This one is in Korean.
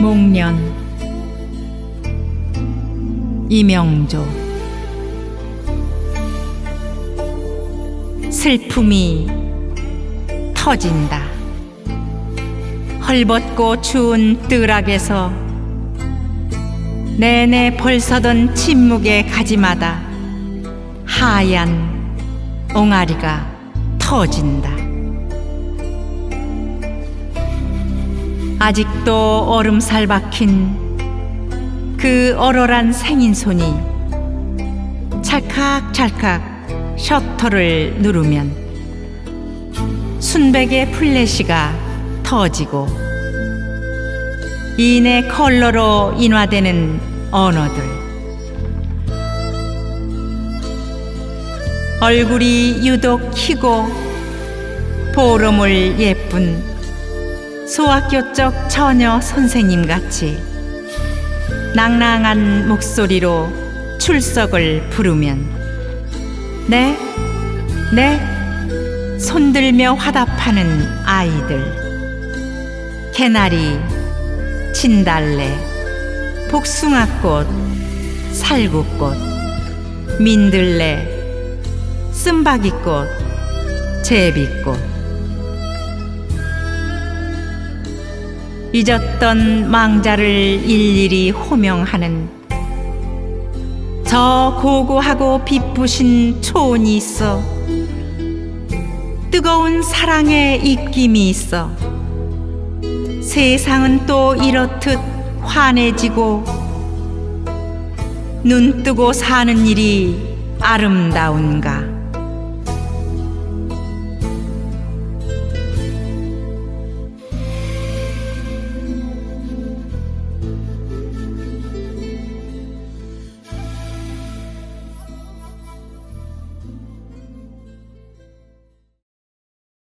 목련. 이명조. 슬픔이 터진다. 헐벗고 추운 뜰악에서 내내 벌서던 침묵의 가지마다 하얀 옹알이가 터진다. 아직도 얼음살 박힌 그 얼얼한 생인손이 찰칵찰칵 셔터를 누르면 순백의 플래시가 터지고 이내 컬러로 인화되는 언어들. 얼굴이 유독 희고 보름을 예쁜 소학교 쪽 처녀 선생님 같이 낭랑한 목소리로 출석을 부르면 네, 네 손들며 화답하는 아이들. 개나리, 진달래, 복숭아꽃, 살구꽃, 민들레, 쓴바귀꽃, 제비꽃 잊었던 망자를 일일이 호명하는 저 고고하고 빛부신 초원이 있어. 뜨거운 사랑의 입김이 있어. 세상은 또 이렇듯 환해지고 눈 뜨고 사는 일이 아름다운가